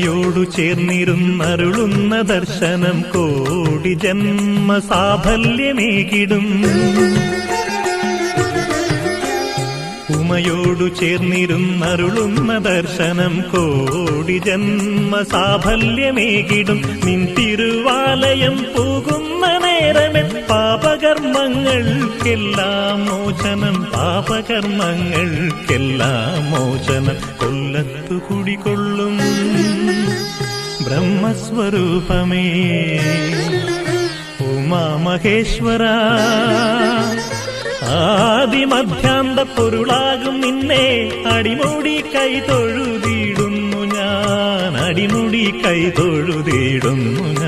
ഉമയോടു ചേർന്നിരുന്നരുളുന്ന ദർശനം കോടി ജന്മ സാഫല്യമേകിടും ഉമയോടു ചേർന്നിരുന്നരുളുന്ന ദർശനം കോടി ജന്മ സാഫല്യമേകിടും നിൻ തിരുവാലയം പോകുന്ന നേരമേ പാപകർമ്മങ്ങൾക്കെല്ലാം മോചനം പാപകർമ്മങ്ങൾക്കെല്ലാം മോചനം കൊല്ലത്തു കുടികൊള്ളും ബ്രഹ്മസ്വരൂപമേ. ഉമാമഹേശ്വര ആദിമധ്യാന്ത പൊരുളാകും നിന്നെ. അടിമുടി കൈ തൊഴുതിയിടുന്നു ഞാൻ. അടിമുടി കൈ തൊഴുതിയിടുന്നു ഞാൻ.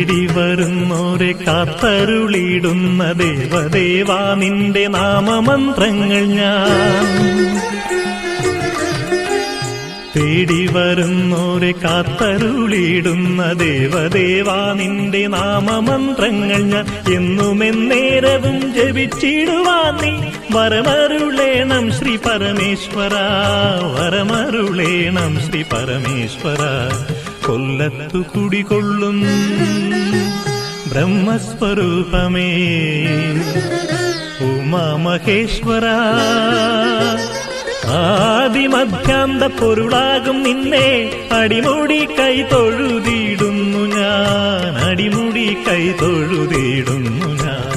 തേടി വരുന്നോരെ കാത്തരുളിടുന്ന ദേവദേവാ നിന്റെ നാമമന്ത്രങ്ങൾ ഞാൻ. തേടി വരുന്നോരെ കാത്തരുളിടുന്ന ദേവദേവാ നിന്റെ നാമമന്ത്രങ്ങൾ ഞാൻ. എന്നുമെന്നേരവും ജപിച്ചിടുവാൻ നീ വരമരുളേണം ശ്രീ പരമേശ്വര വരമരുളേണം ശ്രീ പരമേശ്വര. കൊല്ലത്തു കുടികൊള്ളും. ബ്രഹ്മസ്വരൂപമേ. ഉമാമഹേശ്വര ആദിമധ്യാന്ത പൊരുളാകും നിന്നെ. അടിമുടി കൈ തൊഴുതിയിടുന്നു ഞാൻ. അടിമുടി കൈ തൊഴുതിയിടുന്നു ഞാൻ.